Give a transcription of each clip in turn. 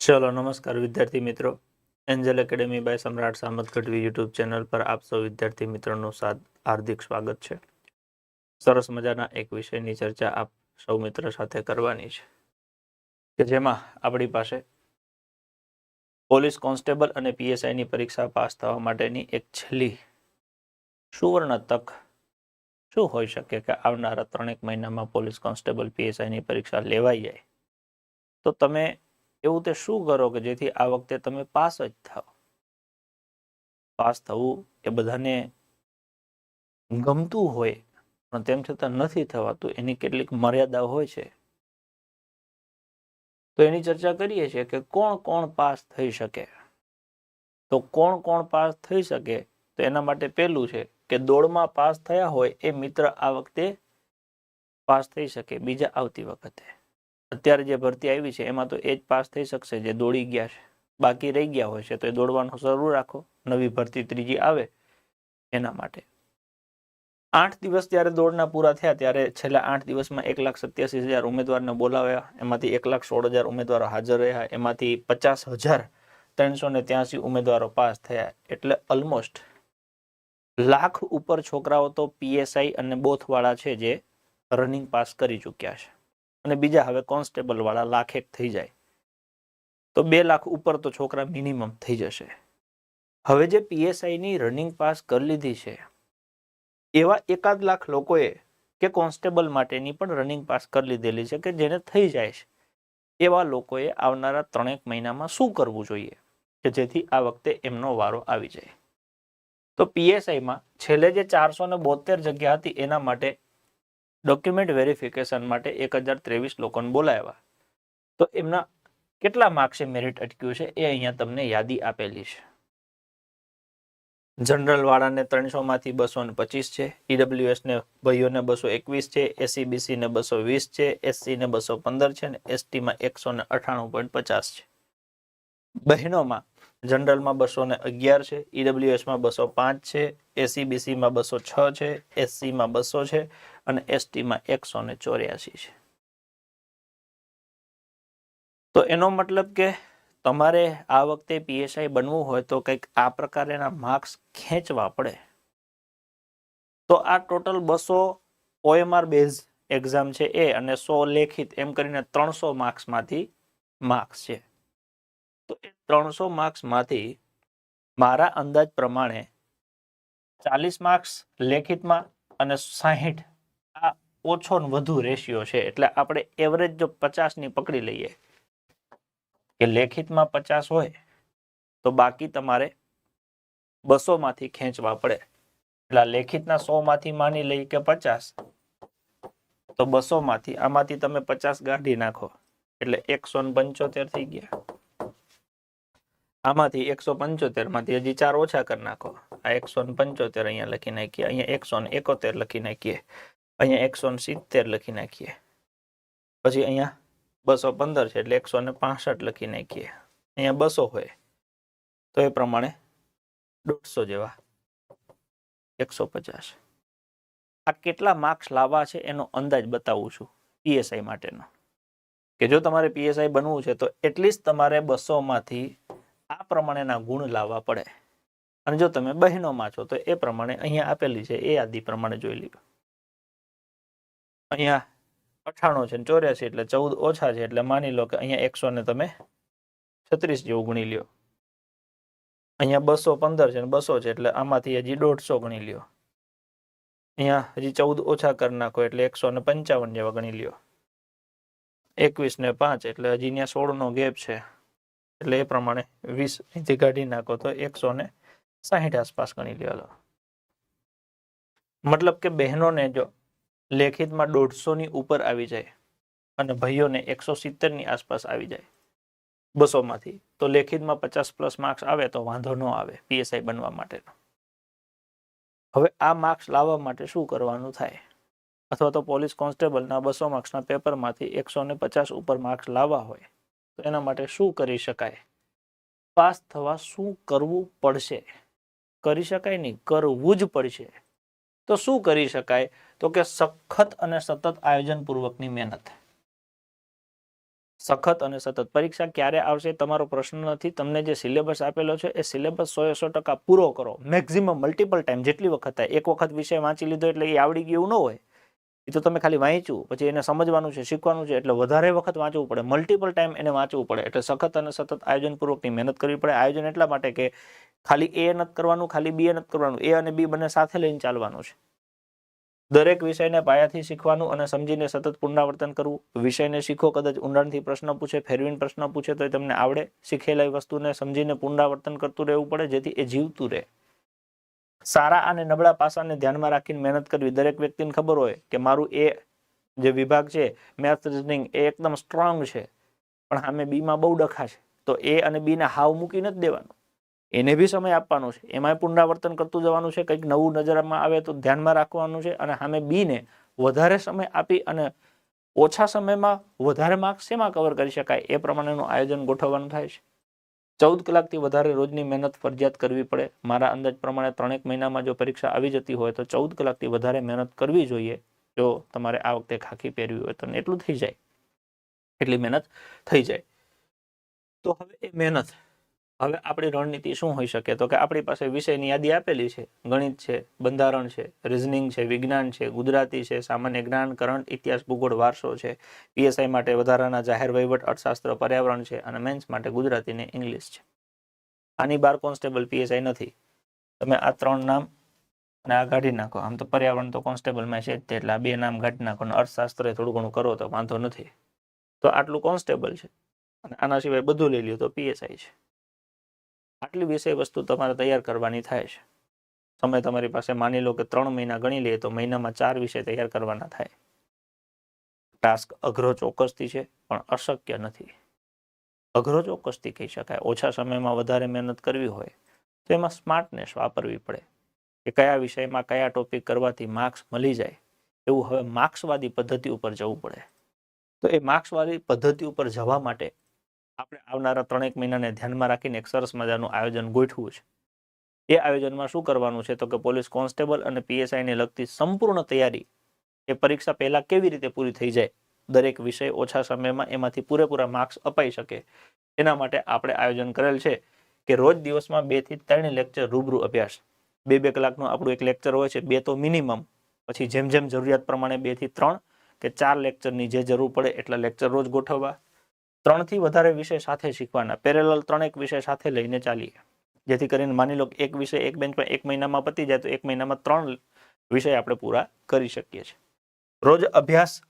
ચલો, નમસ્કાર વિદ્યાર્થી મિત્રો. એન્જલ એકેડેમી બાય સમ્રાટ સામત ગઢવી યુટ્યુબ ચેનલ પર આપ સૌ વિદ્યાર્થી મિત્રોનું હાર્દિક સ્વાગત છે. સરસ મજાના એક વિષયની ચર્ચા આપ સૌ મિત્ર સાથે કરવાની છે. કે જેમાં આપણી પાસે પોલીસ કોન્સ્ટેબલ અને પીએસઆઈની પરીક્ષા પાસ થવા માટેની એક છેલ્લી સુવર્ણ તક શું હોઈ શકે કે આવનારા ત્રણેક મહિનામાં પોલીસ કોન્સ્ટેબલ પીએસઆઈની પરીક્ષા લેવાઈ જાય? તો તમે એવું તે શું કરો કે જેથી આ વખતે તમે પાસ જ થાઓ? પાસ થવું એ બધાને ગમતું હોય, પણ તેમ છતાં નથી થવાતું. એની કેટલીક મર્યાદા હોય છે. તો એની ચર્ચા કરીએ છીએ કે કોણ કોણ પાસ થઈ શકે? તો કોણ કોણ પાસ થઈ શકે? તો એના માટે પહેલું છે કે દોડમાં પાસ થયા હોય એ મિત્ર આ વખતે પાસ થઈ શકે, બીજા આવતી વખતે. અત્યારે જે ભરતી આવી છે, એમાં તો એ જ પાસ થઈ શકશે જે દોડી ગયા છે. બાકી રહી ગયા હોય છે, તો એ દોડવાનું શરૂ રાખો. નવી ભરતી ત્રીજી આવે એના માટે. આઠ દિવસ જ્યારે દોડના પૂરા થયા, ત્યારે છેલ્લા આઠ દિવસમાં એક લાખ સત્યાસી હજાર ઉમેદવારને બોલાવ્યા. એમાંથી એક લાખ સોળ હજાર ઉમેદવારો હાજર રહ્યા. એમાંથી પચાસ હજાર ત્રણસો ને ત્યાસી ઉમેદવારો પાસ થયા. એટલે ઓલમોસ્ટ લાખ ઉપર છોકરાઓ તો પીએસઆઈ અને બોથવાળા છે, જે રનિંગ પાસ કરી ચૂક્યા છે. અને બીજા હવે કોન્સ્ટેબલ વાળા લાખ એક થઈ જાય. તો બે લાખ ઉપર તો છોકરા મિનિમમ થઈ જશે. હવે જે પીએસઆઈની રનિંગ પાસ કરી લીધી છે, એવા એકાદ લાખ લોકોએ કે કોન્સ્ટેબલ માટેની પણ રનિંગ પાસ કરી લીધેલી છે કે જેને થઈ જાય છે. એવા લોકોએ આવનારા ત્રણેક મહિનામાં શું કરવું જોઈએ? કે જેથી આ વખતે એમનો વારો આવી જાય. તો પીએસઆઈમાં છેલ્લે જે ચારસો ને બોતેર જગ્યા હતી એના માટે ડોક્યુમેન્ટ વેરિફિકેશન માટે એક હજાર ત્રેવીસ લોકોને બોલાવ્યા. તો એમના કેટલા માર્ક્સે મેરિટ અટક્યું છે એ અહીંયા તમને યાદી આપેલી છે. જનરલ વાળાને ત્રણસો માંથી બસો ને પચીસ છે ઈડબ્લ્યુએસ ને ભાઈઓને બસો એકવીસ છે એસીબીસી ને બસો વીસ છે એસસી ને બસો પંદર છે ને એસટીમાં એકસો ને અઠાણું પોઈન્ટ પચાસ છે. બહેનોમાં જનરલમાં બસો ને અગિયાર છે ઈડબ્લ્યુએસમાં બસો પાંચ છે એસીબીસીમાં બસો છ છે એસસીમાં બસો છે અને એસટીમાં એકસો ને ચોર્યાસી છે. તો એનો મતલબ કે તમારે આ વખતે પીએસઆઈ બનવું હોય તો કંઈક આ પ્રકારના માર્ક્સ ખેંચવા પડે. તો આ ટોટલ બસો ઓએમઆર બેઝ એક્ઝામ છે એ અને સો લેખિત એમ કરીને ત્રણસો માર્ક્સમાંથી માર્ક્સ છે. ત્રણસો માર્ક્સમાંથી મારા અંદાજ પ્રમાણે ચાલીસ માર્ક્સ લેખિતમાં અને સાહીઠ આ ઓછો વધુ રેશિયો છે. એટલે આપણે એવરેજ જો પચાસની પકડી લઈએ કે લેખિતમાં પચાસ હોય તો બાકી તમારે બસો માંથી ખેંચવા પડે. એટલે લેખિતના સોમાંથી માની લઈ કે પચાસ, તો બસો માંથી આમાંથી તમે પચાસ કાઢી નાખો. એટલે એકસો પંચોતેર થઈ ગયા. આમાંથી એકસો પંચોતેરમાંથી હજી ચાર ઓછા કરી નાખો. આ એકસો પંચોતેર અહીંયા લખી નાખીએ. અહીંયા એકસો એકોતેર લખી નાખીએ. અહીંયા એકસો સિત્તેર લખી નાખીએ. પછી અહીંયા બસો પંદર છે એટલે એકસો લખી નાખીએ. અહીંયા બસો હોય. તો એ પ્રમાણે દોઢસો જેવા એકસો પચાસ. આ કેટલા માર્ક્સ લાવવા છે એનો અંદાજ બતાવું છું પીએસઆઈ માટેનો. કે જો તમારે પીએસઆઈ બનવું છે તો એટલીસ્ટ તમારે બસો માંથી આ પ્રમાણેના ગુણ લાવવા પડે. અને જો તમે બહેનોમાં છો, તો એ પ્રમાણે અહીંયા આપેલી છે, એ યાદી પ્રમાણે જોઈ લ્યો. અહીંયા અઠાણું છે ચોર્યાસી એટલે ચૌદ ઓછા છે, એટલે માની લો કે અહીંયા એકસો ને તમે છત્રીસ જેવું ગણી લ્યો. અહીંયા બસો પંદર છે ને બસો છે, એટલે આમાંથી હજી દોઢસો ગણી લ્યો. અહીંયા હજી ચૌદ ઓછા કરી નાખો, એટલે એકસો ને પંચાવન જેવા ગણી લ્યો. એકવીસ ને પાંચ, એટલે હજી ત્યાં સોળ નો ગેપ છે. એટલે એ પ્રમાણે વીસ અહીંથી કાઢી નાખો તો એકસો ને સાહીઠ આસપાસ ગણી લ્યો મતલબ કે બહેનોને જો લેખિતમાં દોઢસો ની ઉપર આવી જાય અને ભાઈઓને એકસો સિત્તેરની આસપાસ આવી જાય બસો માંથી તો લેખિતમાં પચાસ પ્લસ માર્ક્સ આવે તો વાંધો ન આવે પીએસઆઈ બનવા માટેનો. હવે આ માર્ક્સ લાવવા માટે શું કરવાનું થાય? અથવા તો પોલીસ કોન્સ્ટેબલના બસો માર્ક્સના પેપરમાંથી એકસો ને પચાસ ઉપર માર્ક્સ લાવવા હોય તો એના માટે શું કરી શકાય? પાસ થવા શું કરવું પડશે? કરી શકાય નહીં, કરવું જ પડશે. તો શું કરી શકાય? તો કે સખત અને સતત આયોજન પૂર્વકની મહેનત. સખત અને સતત. પરીક્ષા ક્યારે આવશે તમારો પ્રશ્ન નથી. તમને જે સિલેબસ આપેલો છે, એ સિલેબસ સો સો ટકા પૂરો કરો. મેક્ઝિમમ મલ્ટિપલ ટાઈમ, જેટલી વખત થાય. એક વખત વિષય વાંચી લીધો એટલે એ આવડી ગયું ન હોય. એ તો તમે ખાલી વાંચ્યું, પછી એને સમજવાનું છે, શીખવાનું છે, એટલે વધારે વખત વાંચવું પડે. મલ્ટિપલ ટાઈમ એને વાંચવું પડે. એટલે સખત અને સતત આયોજનપૂર્વકની મહેનત કરવી પડે. આયોજન એટલા માટે કે ખાલી એ નથી કરવાનું, ખાલી બી નથી કરવાનું. એ અને બી બંને સાથે લઈને ચાલવાનું છે. દરેક વિષયને પાયાથી શીખવાનું અને સમજીને સતત પુનરાવર્તન કરવું. વિષયને શીખો, કદાચ ઊંડાણથી પ્રશ્ન પૂછે, ફેરવીને પ્રશ્ન પૂછે તો તમને આવડે. શીખેલા વસ્તુને સમજીને પુનરાવર્તન કરતું રહેવું પડે, જેથી એ જીવતું રહે. સારા અને નબળા પાસાને ધ્યાનમાં રાખીને મહેનત કરવી. દરેક વ્યક્તિને ખબર હોય કે મારું એ જે વિભાગ છે મેથ્સ રીઝનિંગ એ એકદમ સ્ટ્રોંગ છે. પણ સામે બીમાં બહુ ડખા છે તો એ અને બીને હાવ મૂકી નથી દેવાનું. એને બી સમય આપવાનો છે. એમાંય પુનરાવર્તન કરતું જવાનું છે. કંઈક નવું નજરમાં આવે તો ધ્યાનમાં રાખવાનું છે અને સામે બીને વધારે સમય આપી અને ઓછા સમયમાં વધારે માર્ક્સ શેમાં કવર કરી શકાય? એ પ્રમાણેનું આયોજન ગોઠવવાનું થાય છે. ચૌદ કલાકથી વધારે રોજની મહેનત ફરજિયાત કરવી પડે. મારા અંદાજ પ્રમાણે ત્રણેક મહિનામાં જો પરીક્ષા આવી જતી હોય તો ચૌદ કલાકથી વધારે મહેનત કરવી જોઈએ. જો તમારે આ વખતે ખાખી પહેરવી હોય તો એટલું થઈ જાય. એટલી મહેનત થઈ જાય. તો હવે એ મહેનત હવે આપણી રણનીતિ શું હોઈ શકે? તો કે આપણી પાસે વિષયની યાદી આપેલી છે. ગણિત છે, બંધારણ છે રિઝનિંગ છે, વિજ્ઞાન છે, ગુજરાતી છે, સામાન્ય જ્ઞાન, કરંટ, ઇતિહાસ, ભૂગોળ, વારસો છે. પીએસઆઈ માટે વધારાના જાહેર વહીવટ, અર્થશાસ્ત્ર, પર્યાવરણ છે અને મેન્સ માટે ગુજરાતી ને ઇંગ્લિશ છે. આની બાર કોન્સ્ટેબલ પીએસઆઈ નથી. તમે આ ત્રણ નામ અને આ કાઢી નાખો. આમ તો પર્યાવરણ તો કોન્સ્ટેબલમાં છે જ તે, એટલે આ બે નામ કાઢી નાખો અને અર્થશાસ્ત્ર થોડું ઘણું કરો તો વાંધો નથી. તો આટલું કોન્સ્ટેબલ છે. અને આના સિવાય બધું લઈ લ્યો તો પીએસઆઈ છે. આટલી વિષય વસ્તુ તમારે તૈયાર કરવાની થાય છે. સમય તમારી પાસે માની લો કે ત્રણ મહિના ગણી લઈએ તો મહિનામાં ચાર વિષય તૈયાર કરવાના થાય. ટાસ્ક અઘરો ચોક્કસથી છે, પણ અશક્ય નથી. અઘરો ચોક્કસથી કહી શકાય. ઓછા સમયમાં વધારે મહેનત કરવી હોય તો એમાં સ્માર્ટનેસ વાપરવી પડે. કે કયા વિષયમાં કયા ટોપિક કરવાથી માર્ક્સ મળી જાય. એવું હવે માર્ક્સવાદી પદ્ધતિ ઉપર જવું પડે. તો એ માર્ક્સવાદી પદ્ધતિ ઉપર જવા માટે આપણે આવનારા ત્રણેક મહિનાને ધ્યાનમાં રાખીને એક સરસ મજાનું આયોજન ગોઠવું છે. એ આયોજનમાં શું કરવાનું છે તો કે પોલીસ કોન્સ્ટેબલ અને પીએસઆઈને લગતી સંપૂર્ણ તૈયારી એ પરીક્ષા પહેલા કેવી રીતે પૂરી થઈ જાય, દરેક વિષય ઓછા સમયમાં એમાંથી પૂરેપૂરા માર્ક્સ અપાઈ શકે. એના માટે આપણે આયોજન કરેલ છે કે રોજ દિવસમાં બેથી ત્રણ લેક્ચર રૂબરૂ અભ્યાસ. બે બે કલાકનું આપણું એક લેક્ચર હોય છે, બે તો મિનિમમ. પછી જેમ જેમ જરૂરિયાત પ્રમાણે બેથી ત્રણ કે ચાર લેક્ચરની જે જરૂર પડે એટલા લેક્ચર રોજ ગોઠવવા. ત્રણથી વધારે વિષય સાથે શીખવાના. પેરેલલ ત્રણેક વિષય સાથે લઈને ચાલીએ. જેથી કરીને માની લો એક વિષય એક બેન્ચ પર એક મહિનામાં પતી જાય, તો એક મહિનામાં ત્રણ વિષય આપણે પૂરા કરી શકીએ છીએ. રોજ અભ્યાસ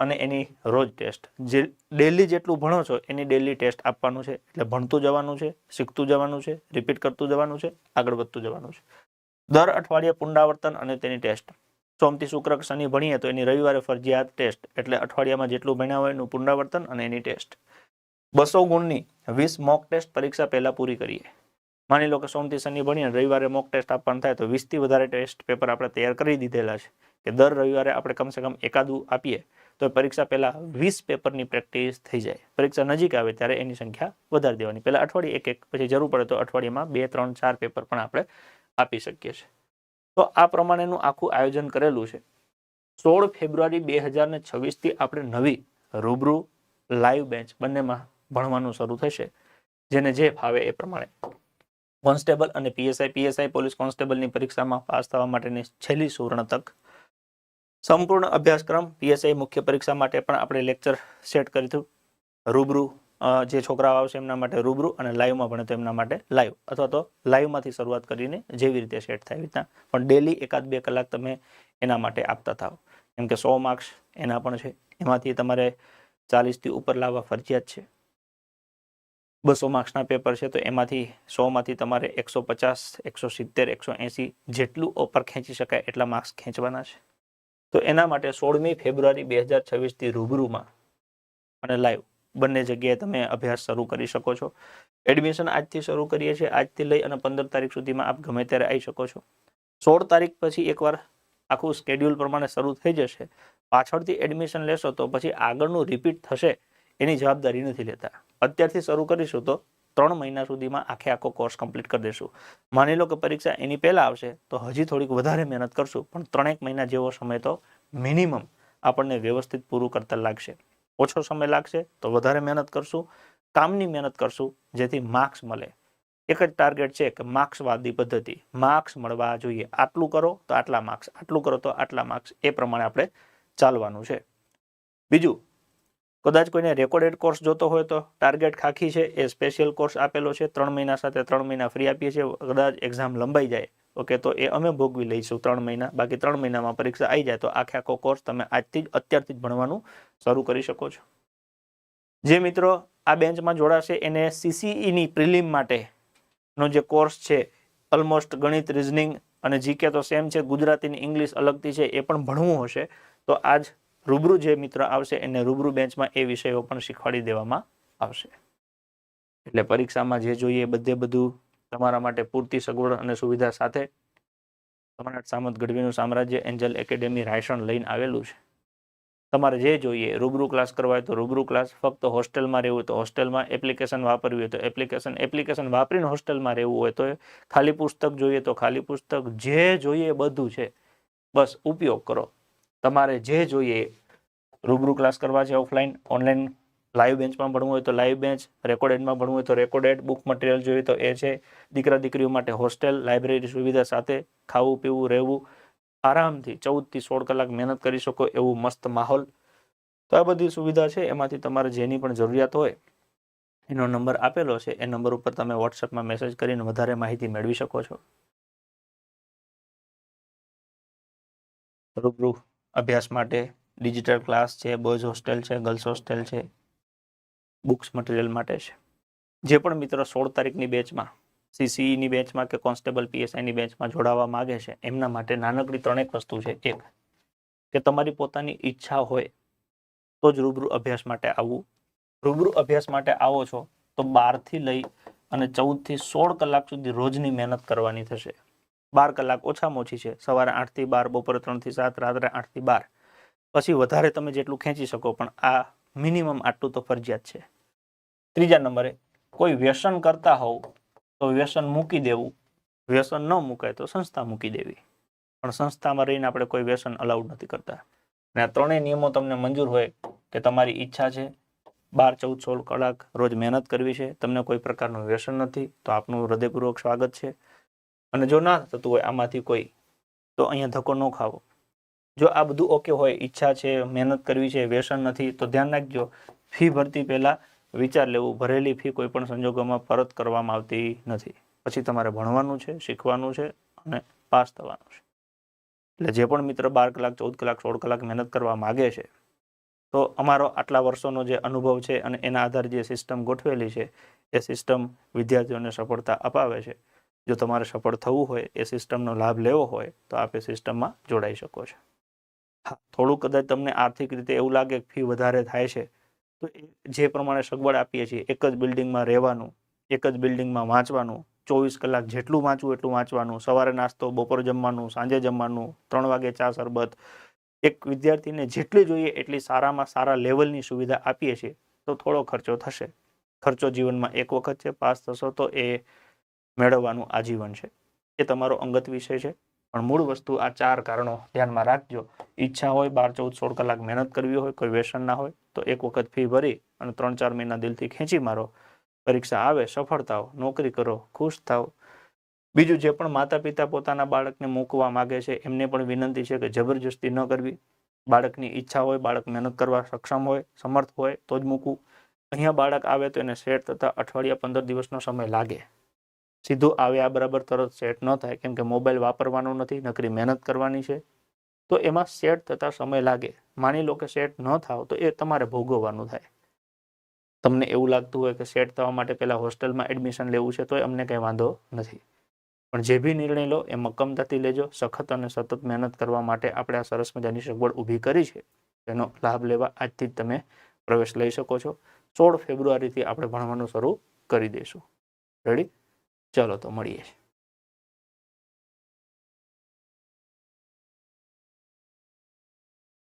અને એની રોજ ટેસ્ટ. જે ડેલી જેટલું ભણો છો, એની ડેલી ટેસ્ટ આપવાનું છે. એટલે ભણતું જવાનું છે, શીખતું જવાનું છે રિપીટ કરતું જવાનું છે, આગળ વધતું જવાનું છે. દર અઠવાડિયે પુનરાવર્તન અને તેની ટેસ્ટ. સોમથી શુક્ર શનિ ભણીએ તો એની રવિવારે ફરજિયાત ટેસ્ટ, એટલે અઠવાડિયામાં જેટલું ભણ્યા હોય એનું પુનરાવર્તન અને એની ટેસ્ટ. બસો ગુણની વીસ મોક ટેસ્ટ પરીક્ષા પહેલાં પૂરી કરીએ. માની લો કે સોમથી શનિ ભણીએ રવિવારે મોક ટેસ્ટ આપવાનું થાય તો વીસથી વધારે ટેસ્ટ પેપર આપણે તૈયાર કરી દીધેલા છે કે દર રવિવારે આપણે કમસે કમ એકાદું આપીએ તો પરીક્ષા પહેલાં વીસ પેપરની પ્રેક્ટિસ થઈ જાય. પરીક્ષા નજીક આવે ત્યારે એની સંખ્યા વધારી દેવાની. પહેલાં અઠવાડિયે એક એક, પછી જરૂર પડે તો અઠવાડિયામાં બે, ત્રણ, ચાર પેપર પણ આપણે આપી શકીએ છીએ. તો આ પ્રમાણેનું આખું આયોજન કરેલું છે. સોળ ફેબ્રુઆરી બે હજાર ને છવ્વીસથી આપણે નવી રૂબરૂ લાઈવ બેન્ચ બંનેમાં ભણવાનું શરૂ થશે, જેને જે ફાવે એ પ્રમાણે. કોન્સ્ટેબલ અને પીએસઆઈ પીએસઆઈ પોલીસ કોન્સ્ટેબલની પરીક્ષામાં પાસ થવા માટેની છેલ્લી સુવર્ણ તક. સંપૂર્ણ અભ્યાસક્રમ પીએસઆઈ મુખ્ય પરીક્ષા માટે પણ આપણે લેક્ચર સેટ કર્યું રૂબરૂ જે છોકરાઓ આવશે એમના માટે રૂબરૂ અને લાઈવમાં ભણે તો એમના માટે લાઈવ અથવા તો લાઈવમાંથી શરૂઆત કરીને જેવી રીતે સેટ થાય રીતના. પણ ડેલી એકાદ બે કલાક તમે એના માટે આપતા થાવ. કેમ કે સો માર્ક્સ એના પણ છે. એમાંથી તમારે ચાલીસથી ઉપર લાવવા ફરજિયાત છે. બસો માર્ક્સના પેપર છે તો એમાંથી સોમાંથી તમારે એકસો પચાસ, એકસો સિત્તેર, એકસો એંસી જેટલું ઓપર ખેંચી શકાય એટલા માર્ક્સ ખેંચવાના છે. તો એના માટે સોળમી ફેબ્રુઆરી બે હજાર છવ્વીસથી રૂબરૂમાં અને લાઈવ. બંને જગ્યાએ તમે અભ્યાસ શરૂ કરી શકો છો. એડમિશન આજથી શરૂ કરીએ છીએ. આજથી લઈ અને પંદર તારીખ સુધીમાં આપ ગમે ત્યારે આવી શકો છો. સોળ તારીખ પછી એકવાર આખું સ્કેડ્યુલ પ્રમાણે શરૂ થઈ જશે. પાછળથી એડમિશન લેશો તો પછી આગળનું રિપીટ થશે એની જવાબદારી નથી લેતા. અત્યારથી શરૂ કરીશું તો ત્રણ મહિના સુધીમાં આખે આખો કોર્સ કમ્પ્લીટ કરી દેશું. માની લો કે પરીક્ષા એની પહેલાં આવશે તો હજી થોડીક વધારે મહેનત કરશું, પણ ત્રણેક મહિના જેવો સમય તો મિનિમમ આપણને વ્યવસ્થિત પૂરું કરતા લાગશે. ઓછો સમય લાગશે તો વધારે મહેનત કરશું, કામની મહેનત કરશું, જેથી માર્ક્સ મળે. એક જ ટાર્ગેટ છે કે માર્ક્સવાદી પદ્ધતિ. માર્ક્સ મળવા જોઈએ. આટલું કરો તો આટલા માર્ક્સ આટલું કરો તો આટલા માર્ક્સ એ પ્રમાણે આપણે ચાલવાનું છે. બીજું, કદાચ કોઈને રેકોર્ડેડ કોર્સ જોતો હોય તો ટાર્ગેટ ખાખી છે. એ સ્પેશિયલ કોર્સ આપેલો છે. ત્રણ મહિના સાથે ત્રણ મહિના ફ્રી આપીએ છીએ. કદાચ એક્ઝામ લંબાઈ જાય. ઓકે, તો એ અમે ભોગવી લઈશું ત્રણ મહિના. બાકી ત્રણ મહિનામાં પરીક્ષા આવી જાય તો આખે આખો કોર્સ તમે આજથી જ, અત્યારથી જ ભણવાનું શરૂ કરી શકો છો. જે મિત્રો આ બેન્ચમાં જોડાશે એને સીસીઈની પ્રિલિમ માટેનો જે કોર્સ છે ઓલમોસ્ટ ગણિત રિઝનિંગ અને જીકે તો સેમ છે. ગુજરાતીની ઇંગ્લિશ અલગથી છે, એ પણ ભણવું હશે. તો આજ રૂબરૂ જે મિત્ર આવશે, એને રૂબરૂ બેન્ચમાં એ વિષયો પણ શીખવાડી દેવામાં આવશે. એટલે પરીક્ષામાં જે જોઈએ, બધે બધું તમારા માટે પૂરતી સગવડ અને સુવિધા સાથે સમ્રાટ સામંત ગઢવીનું સામ્રાજ્ય એન્જલ એકેડેમી રાયસણ લઈને આવેલું છે. તમારે જે જોઈએ, રૂબરૂ ક્લાસ કરવા હોય તો રૂબરૂ ક્લાસ ફક્ત હોસ્ટેલમાં રહેવું હોય તો હોસ્ટેલમાં એપ્લિકેશન વાપરવી હોય તો એપ્લિકેશન એપ્લિકેશન વાપરીને હોસ્ટેલમાં રહેવું હોય તો ખાલી પુસ્તક જોઈએ તો ખાલી પુસ્તક, જે જોઈએ બધું છે. બસ ઉપયોગ કરો. તમારે જે જોઈએ રૂબરૂ ક્લાસ કરવા છે ઓફલાઈન ઓનલાઈન લાઈવ બેન્ચમાં ભણવું હોય તો લાઈવ બેન્ચ રેકોર્ડેડમાં ભણવું હોય તો રેકોર્ડેડ બુક મટીરિયલ જોઈએ તો એ છે. દીકરા દીકરીઓ માટે હોસ્ટેલ, લાઇબ્રેરી સુવિધા સાથે ખાવું, પીવું, રહેવું, આરામથી ચૌદથી સોળ કલાક મહેનત કરી શકો એવું મસ્ત માહોલ. તો આ બધી સુવિધા છે, એમાંથી તમારે જેની પણ જરૂરિયાત હોય એનો નંબર આપેલો છે. એ નંબર ઉપર તમે વોટ્સઅપમાં મેસેજ કરીને વધારે માહિતી મેળવી શકો છો. રૂબરૂ અભ્યાસ માટે ડિજિટલ ક્લાસ છે, બોયઝ હોસ્ટેલ છે, ગર્લ્સ હોસ્ટેલ છે. બુક્સ મટીરિયલ માટે છે. જે પણ મિત્રો સોળ તારીખની બેચમાં, સીસીઈની બેચમાં કે કોન્સ્ટેબલ પીએસઆઈની બેચમાં જોડાવા માંગે છે, એમના માટે નાનકડી ત્રણેક વસ્તુ છે. એક, કે તમારી પોતાની ઈચ્છા હોય તો જ રૂબરૂ અભ્યાસ માટે આવવું. રૂબરૂ અભ્યાસ માટે આવો છો તો બારથી લઈ અને ચૌદથી સોળ કલાક સુધી રોજની મહેનત કરવાની થશે. બાર કલાક ઓછામાં ઓછી છે. સવારે આઠથી બાર, બપોરે ત્રણથી સાત, રાત્રે આઠથી બાર. પછી વધારે તમે જેટલું ખેંચી શકો, પણ આ મિનિમમ આટલું તો ફરજિયાત છે. ત્રીજા નંબરે, કોઈ વ્યસન કરતા હોવ તો વ્યસન મૂકી દેવું. વ્યસન ન મૂકાય તો સંસ્થા મૂકી દેવી. પણ સંસ્થામાં રહીને આપણે કોઈ વ્યસન અલાઉડ નથી કરતા. અને આ ત્રણેય નિયમો તમને મંજૂર હોય કે તમારી ઈચ્છા છે, બાર, ચૌદ, સોળ કલાક રોજ મહેનત કરવી છે, તમને કોઈ પ્રકારનું વ્યસન નથી, તો આપનું હૃદયપૂર્વક સ્વાગત છે. અને જો ના થતું હોય આમાંથી કોઈ, તો અહીંયા ધક્કો ન ખાવો. જો આ બધું ઓકે હોય, ઈચ્છા છે, મહેનત કરવી છે, વ્યસન નથી, તો ધ્યાન રાખજો. ફી ભરતી પહેલાં વિચાર લેવું. ભરેલી ફી કોઈ પણ સંજોગોમાં પરત કરવામાં આવતી નથી. પછી તમારે ભણવાનું છે, શીખવાનું છે અને પાસ થવાનું છે. એટલે જે પણ મિત્ર બાર કલાક, ચૌદ કલાક, સોળ કલાક મહેનત કરવા માગે છે, તો અમારો આટલા વર્ષોનો જે અનુભવ છે અને એના આધારે જે સિસ્ટમ ગોઠવેલી છે, એ સિસ્ટમ વિદ્યાર્થીઓને સફળતા અપાવે છે. જો તમારે સફળ થવું હોય, એ સિસ્ટમનો લાભ લેવો હોય, તો આપ એ સિસ્ટમમાં જોડાઈ શકો છો. થોડું કદાચ તમને આર્થિક રીતે એવું લાગે કે ફી વધારે થાય છે, તો જે પ્રમાણે સગવડ આપીએ છીએ, એક જ બિલ્ડિંગમાં રહેવાનું, એક જ બિલ્ડિંગમાં વાંચવાનું, ચોવીસ કલાક જેટલું વાંચવું એટલું વાંચવાનું, સવારે નાસ્તો, બપોર જમવાનું, સાંજે જમવાનું, ત્રણ વાગે ચા શરબત એક વિદ્યાર્થીને જેટલી જોઈએ એટલી સારામાં સારા લેવલની સુવિધા આપીએ છીએ, તો થોડો ખર્ચો થશે. ખર્ચો જીવનમાં એક વખત છે, પાસ થશો તો એ મેળવવાનું આજીવન છે. એ તમારો અંગત વિષય છે. પણ મૂળ વસ્તુ આ ચાર કારણો ધ્યાનમાં રાખજો. ઈચ્છા હોય, બાર, ચૌદ, સોળ કલાક મહેનત કરવી હોય, કોઈ વ્યસન ના હોય, તો એક વખત ફી ભરી અને ત્રણ, ચાર મહિના દિલથી ખેંચી મારો. પરીક્ષા આવે સફળ થાવ નોકરી કરો, ખુશ થાવ બીજું જે પણ માતા પિતા પોતાના બાળકને મૂકવા માગે છે, એમને પણ વિનંતી છે કે જબરજસ્તી ન કરવી. બાળકની ઈચ્છા હોય, બાળક મહેનત કરવા સક્ષમ હોય, સમર્થ હોય, તો જ મૂકવું. અહીંયા બાળક આવે તો એને સેટ થતાં અઠવાડિયા પંદર દિવસનો સમય લાગે. સીધું આવે આ બરાબર તરત સેટ ન થાય, કેમ કે મોબાઈલ વાપરવાનો નથી, નકરી મહેનત કરવાની છે. તો એમાં સેટ થતાં સમય લાગે. માની લો કે સેટ ન થાવ, તો એ તમારે ભોગવવાનું થાય. તમને એવું લાગતું હોય કે સેટ થવા માટે પહેલાં હોસ્ટેલમાં એડમિશન લેવું છે તો અમને કંઈ વાંધો નથી. પણ જે બી નિર્ણય લો, એ મક્કમતાથી લેજો. સખત અને સતત મહેનત કરવા માટે આપણે આ સરસ મજાની સગવડ ઊભી કરી છે. એનો લાભ લેવા આજથી જ તમે પ્રવેશ લઈ શકો છો. સોળ ફેબ્રુઆરીથી આપણે ભણવાનું શરૂ કરી દઈશું. રેડી ચલો તો મળીએ